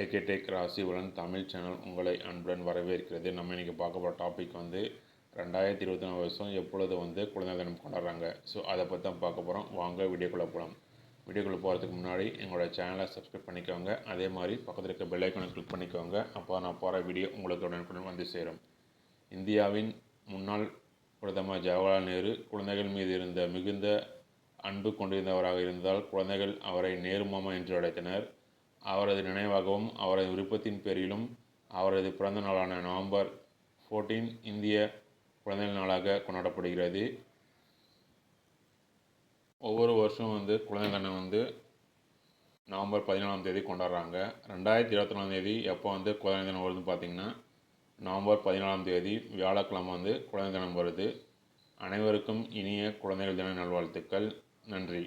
AK tech உடன் Tamil channel உங்களை அன்புடன் வரவேற்கிறது. நம்ம இன்றைக்கி பார்க்க போகிற டாபிக் வந்து ரெண்டாயிரத்தி இருபத்தி நாலு வருஷம் எப்பொழுது வந்து குழந்தை தினம் கொண்டாடுறாங்க. ஸோ அதை பற்றி தான் பார்க்க போகிறோம் வாங்க வீடியோக்குள்ளே போகலாம் வீடியோக்குள்ளே போகிறதுக்கு முன்னாடி எங்களோட சேனலை சப்ஸ்கிரைப் பண்ணிக்கோங்க. அதே மாதிரி பக்கத்தில் இருக்க பெல் கிளிக் பண்ணிக்கோங்க. அப்போ நான் போகிற வீடியோ உங்களுக்கு உடனுக்குடன் வந்து சேரும். இந்தியாவின் முன்னாள் பிரதமர் ஜவஹர்லால் நேரு குழந்தைகள் மீது இருந்த மிகுந்த அன்பு கொண்டிருந்தவராக இருந்தால் குழந்தைகள் அவரை நேரு மாமா என்று அழைத்தனர். அவரது நினைவாகவும் அவரது விருப்பத்தின் பேரிலும் அவரது பிறந்த நாளான நவம்பர் ஃபோர்டீன் இந்திய குழந்தைகள் நாளாக கொண்டாடப்படுகிறது. ஒவ்வொரு வருஷம் வந்து குழந்தை தினம் வந்து நவம்பர் பதினாலாம் தேதி கொண்டாடுறாங்க. ரெண்டாயிரத்தி இருபத்தி நாலாம் தேதி எப்போ வந்து குழந்தை தினம் வருதுன்னு பார்த்தீங்கன்னா நவம்பர் பதினாலாம் தேதி வியாழக்கிழமை வந்து குழந்தை தினம் வருது. அனைவருக்கும் இனிய குழந்தைகள் தின நல்வாழ்த்துக்கள். நன்றி.